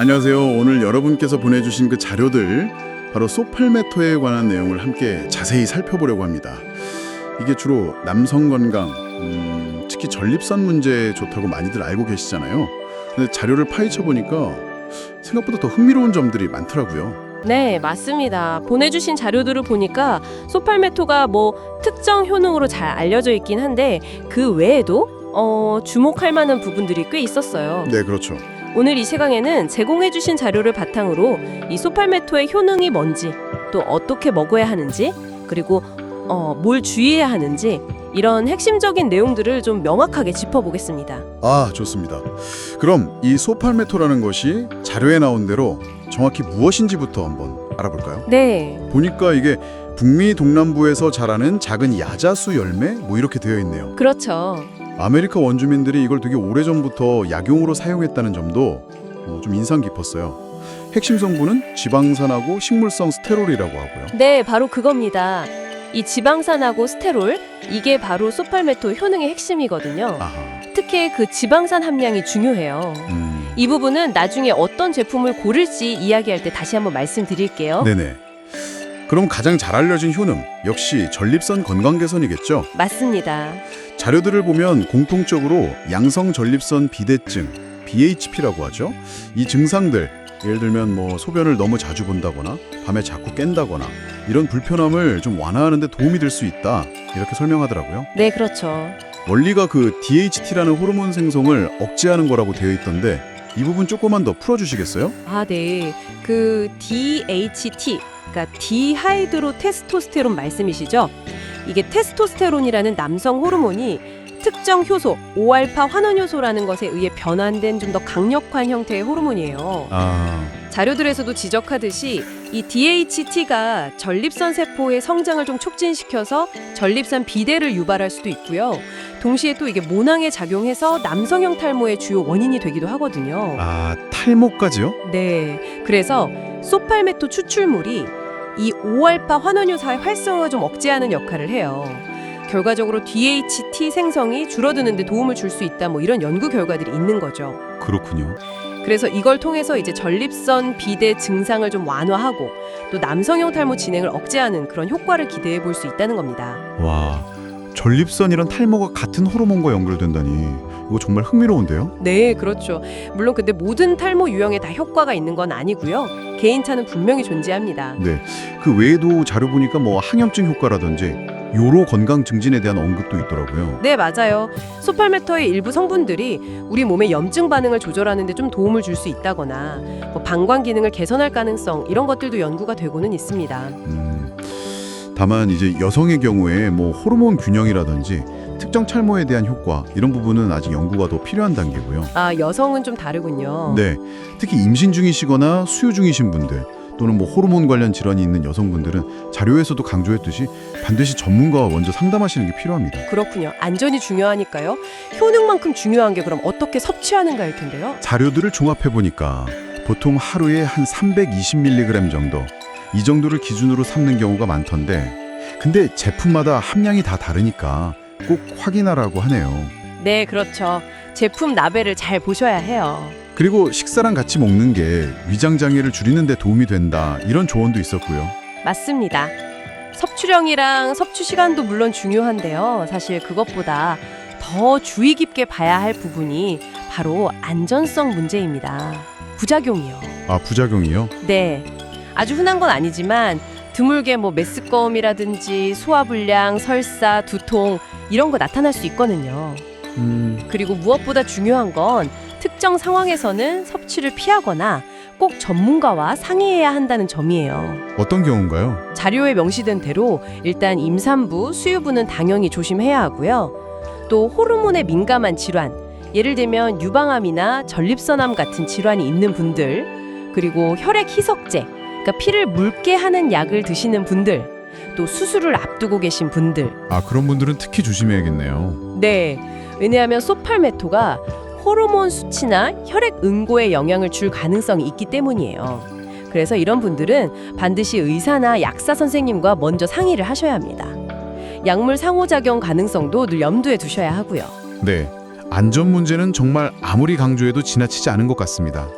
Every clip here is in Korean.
안녕하세요. 오늘 여러분께서 보내주신 그 자료들 바로 소팔메토에 관한 내용을 함께 자세히 살펴보려고 합니다. 이게 주로 남성 건강, 음, 특히 전립선 문제에 좋다고 많이들 알고 계시잖아요. 근데 자료를 파헤쳐 보니까 생각보다 더 흥미로운 점들이 많더라고요. 네, 맞습니다. 보내주신 자료들을 보니까 소팔메토가 뭐 특정 효능으로 잘 알려져 있긴 한데 그 외에도 어, 주목할 만한 부분들이 꽤 있었어요. 네, 그렇죠. 오늘 이 시강에는 제공해주신 자료를 바탕으로 이 소팔메토의 효능이 뭔지, 또 어떻게 먹어야 하는지, 그리고 어, 뭘 주의해야 하는지 이런 핵심적인 내용들을 좀 명확하게 짚어보겠습니다. 아, 좋습니다. 그럼 이 소팔메토라는 것이 자료에 나온 대로 정확히 무엇인지부터 한번 알아볼까요? 네, 보니까 이게 북미 동남부에서 자라는 작은 야자수 열매 뭐 이렇게 되어 있네요. 그렇죠. 아메리카 원주민들이 이걸 되게 오래전부터 약용으로 사용했다는 점도 어, 좀 인상 깊었어요. 핵심 성분은 지방산하고 식물성 스테롤이라고 하고요. 네, 바로 그겁니다. 이 지방산하고 스테롤, 이게 바로 소팔메토 효능의 핵심이거든요. 아하. 특히 그 지방산 함량이 중요해요. 음. 이 부분은 나중에 어떤 제품을 고를지 이야기할 때 다시 한번 말씀드릴게요. 네네. 그럼 가장 잘 알려진 효능 역시 전립선 건강 개선이겠죠. 맞습니다. 자료들을 보면 공통적으로 양성 전립선 비대증 BHP라고 하죠. 이 증상들 예를 들면 뭐 소변을 너무 자주 본다거나 밤에 자꾸 깬다거나 이런 불편함을 좀 완화하는 데 도움이 될 수 있다. 이렇게 설명하더라고요. 네, 그렇죠. 원리가 그 DHT라는 호르몬 생성을 억제하는 거라고 되어 있던데 이 부분 조금만 더 풀어 주시겠어요? 아, 네. 그 DHT, 그러니까 디하이드로 테스토스테론 말씀이시죠? 이게 테스토스테론이라는 남성 호르몬이 특정 효소, 5알파 환원 효소라는 것에 의해 변환된 좀 더 강력한 형태의 호르몬이에요. 아, 자료들에서도 지적하듯이 이 DHT가 전립선 세포의 성장을 좀 촉진시켜서 전립선 비대를 유발할 수도 있고요. 동시에 또 이게 모낭에 작용해서 남성형 탈모의 주요 원인이 되기도 하거든요. 아 탈모까지요? 네. 그래서 소팔메토 추출물이 이 5알파 환원효소의 활성을 좀 억제하는 역할을 해요. 결과적으로 DHT 생성이 줄어드는 데 도움을 줄 수 있다 뭐 이런 연구 결과들이 있는 거죠. 그렇군요. 그래서 이걸 통해서 이제 전립선 비대 증상을 좀 완화하고 또 남성형 탈모 진행을 억제하는 그런 효과를 기대해 볼 수 있다는 겁니다. 와, 전립선이랑 탈모가 같은 호르몬과 연결된다니 이거 정말 흥미로운데요? 네, 그렇죠. 물론 근데 모든 탈모 유형에 다 효과가 있는 건 아니고요. 개인차는 분명히 존재합니다. 네, 그 외에도 자료 보니까 뭐 항염증 효과라든지 요로 건강 증진에 대한 언급도 있더라고요. 네, 맞아요. 소팔메토의 일부 성분들이 우리 몸의 염증 반응을 조절하는 데 좀 도움을 줄 수 있다거나 뭐 방광 기능을 개선할 가능성 이런 것들도 연구가 되고는 있습니다. 음, 다만 이제 여성의 경우에 뭐 호르몬 균형이라든지 특정 탈모에 대한 효과 이런 부분은 아직 연구가 더 필요한 단계고요. 아, 여성은 좀 다르군요. 네, 특히 임신 중이시거나 수유 중이신 분들 또는 뭐 호르몬 관련 질환이 있는 여성분들은 자료에서도 강조했듯이 반드시 전문가와 먼저 상담하시는 게 필요합니다. 그렇군요. 안전이 중요하니까요. 효능만큼 중요한 게 그럼 어떻게 섭취하는가일 텐데요. 자료들을 종합해 보니까 보통 하루에 한 320mg 정도 이 정도를 기준으로 삼는 경우가 많던데 근데 제품마다 함량이 다 다르니까 꼭 확인하라고 하네요. 네, 그렇죠. 제품 라벨을 잘 보셔야 해요. 그리고 식사랑 같이 먹는 게 위장 장애를 줄이는 데 도움이 된다. 이런 조언도 있었고요. 맞습니다. 섭취량이랑 섭취 시간도 물론 중요한데요. 사실 그것보다 더 주의 깊게 봐야 할 부분이 바로 안전성 문제입니다. 부작용이요. 아, 부작용이요? 네. 아주 흔한 건 아니지만 드물게 뭐 메스꺼움이라든지 소화불량, 설사, 두통 이런 거 나타날 수 있거든요. 음, 그리고 무엇보다 중요한 건 특정 상황에서는 섭취를 피하거나 꼭 전문가와 상의해야 한다는 점이에요. 어떤 경우인가요? 자료에 명시된 대로 일단 임산부, 수유부는 당연히 조심해야 하고요. 또 호르몬에 민감한 질환, 예를 들면 유방암이나 전립선암 같은 질환이 있는 분들, 그리고 혈액 희석제, 그러니까 피를 묽게 하는 약을 드시는 분들, 또 수술을 앞두고 계신 분들, 아, 그런 분들은 특히 조심해야겠네요. 네. 왜냐하면 소팔메토가 호르몬 수치나 혈액 응고에 영향을 줄 가능성이 있기 때문이에요. 그래서 이런 분들은 반드시 의사나 약사 선생님과 먼저 상의를 하셔야 합니다. 약물 상호작용 가능성도 늘 염두에 두셔야 하고요. 네. 안전 문제는 정말 아무리 강조해도 지나치지 않은 것 같습니다.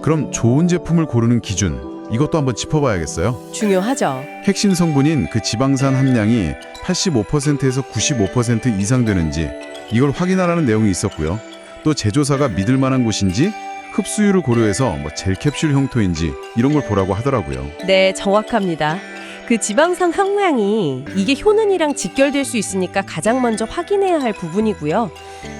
그럼 좋은 제품을 고르는 기준 이것도 한번 짚어봐야겠어요. 중요하죠. 핵심 성분인 그 지방산 함량이 85%에서 95% 이상 되는지 이걸 확인하라는 내용이 있었고요. 또 제조사가 믿을 만한 곳인지 흡수율을 고려해서 뭐 젤 캡슐 형토인지 이런 걸 보라고 하더라고요. 네, 정확합니다. 그 지방산 함량이 이게 효능이랑 직결될 수 있으니까 가장 먼저 확인해야 할 부분이고요.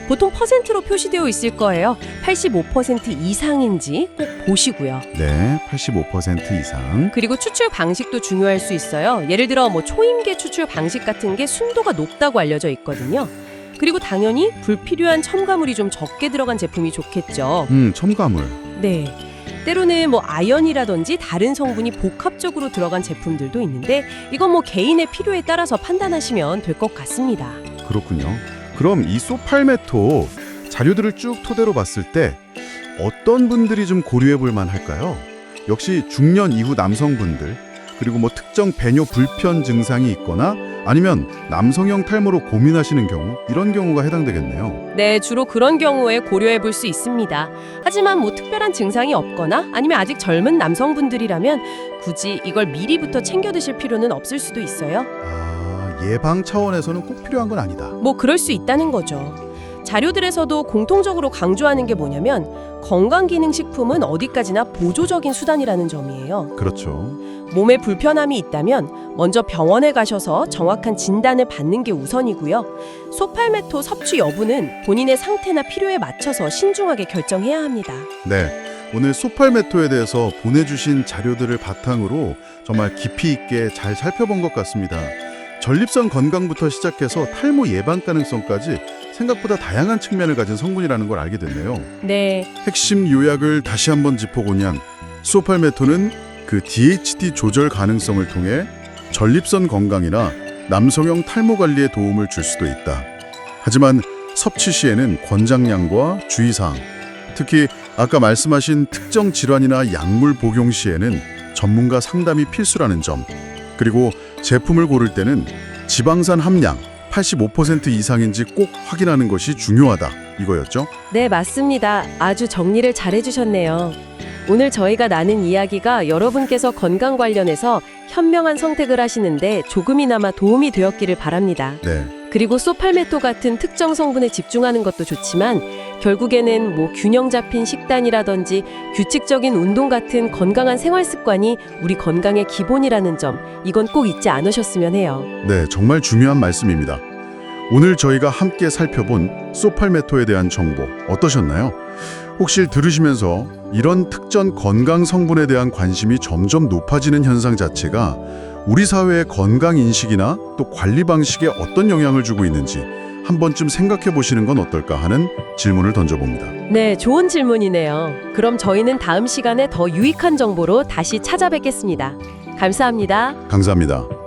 보통 퍼센트로 표시되어 있을 거예요. 85% 이상인지 꼭 보시고요. 네, 85% 이상. 그리고 추출 방식도 중요할 수 있어요. 예를 들어 뭐 초임계 추출 방식 같은 게 순도가 높다고 알려져 있거든요. 그리고 당연히 불필요한 첨가물이 좀 적게 들어간 제품이 좋겠죠. 음, 첨가물. 네. 때로는 뭐 아연이라든지 다른 성분이 복합적으로 들어간 제품들도 있는데 이건 뭐 개인의 필요에 따라서 판단하시면 될 것 같습니다. 그렇군요. 그럼 이 소팔메토 자료들을 쭉 토대로 봤을 때 어떤 분들이 좀 고려해 볼 만할까요? 역시 중년 이후 남성분들 그리고 뭐 특정 배뇨 불편 증상이 있거나 아니면 남성형 탈모로 고민하시는 경우 이런 경우가 해당되겠네요. 네, 주로 그런 경우에 고려해 볼 수 있습니다. 하지만 뭐 특별한 증상이 없거나 아니면 아직 젊은 남성분들이라면 굳이 이걸 미리부터 챙겨 드실 필요는 없을 수도 있어요. 아, 예방 차원에서는 꼭 필요한 건 아니다. 뭐 그럴 수 있다는 거죠. 자료들에서도 공통적으로 강조하는 게 뭐냐면 건강기능식품은 어디까지나 보조적인 수단이라는 점이에요. 그렇죠. 몸에 불편함이 있다면 먼저 병원에 가셔서 정확한 진단을 받는 게 우선이고요. 소팔메토 섭취 여부는 본인의 상태나 필요에 맞춰서 신중하게 결정해야 합니다. 네. 오늘 소팔메토에 대해서 보내주신 자료들을 바탕으로 정말 깊이 있게 잘 살펴본 것 같습니다. 전립선 건강부터 시작해서 탈모 예방 가능성까지 생각보다 다양한 측면을 가진 성분이라는 걸 알게 됐네요. 네, 핵심 요약을 다시 한번 짚어보면 소팔메토는 그 DHT 조절 가능성을 통해 전립선 건강이나 남성형 탈모 관리에 도움을 줄 수도 있다. 하지만 섭취 시에는 권장량과 주의사항, 특히 아까 말씀하신 특정 질환이나 약물 복용 시에는 전문가 상담이 필수라는 점, 그리고 제품을 고를 때는 지방산 함량 85% 이상인지 꼭 확인하는 것이 중요하다. 이거였죠? 네, 맞습니다. 아주 정리를 잘 해주셨네요. 오늘 저희가 나눈 이야기가 여러분께서 건강 관련해서 현명한 선택을 하시는데 조금이나마 도움이 되었기를 바랍니다. 네. 그리고 소팔메토 같은 특정 성분에 집중하는 것도 좋지만 결국에는 뭐 균형 잡힌 식단이라든지 규칙적인 운동 같은 건강한 생활 습관이 우리 건강의 기본이라는 점 이건 꼭 잊지 않으셨으면 해요. 네, 정말 중요한 말씀입니다. 오늘 저희가 함께 살펴본 소팔메토에 대한 정보 어떠셨나요? 혹시 들으시면서 이런 특정 건강 성분에 대한 관심이 점점 높아지는 현상 자체가 우리 사회의 건강 인식이나 또 관리 방식에 어떤 영향을 주고 있는지 한 번쯤 생각해 보시는 건 어떨까 하는 질문을 던져봅니다. 네, 좋은 질문이네요. 그럼 저희는 다음 시간에 더 유익한 정보로 다시 찾아뵙겠습니다. 감사합니다. 감사합니다.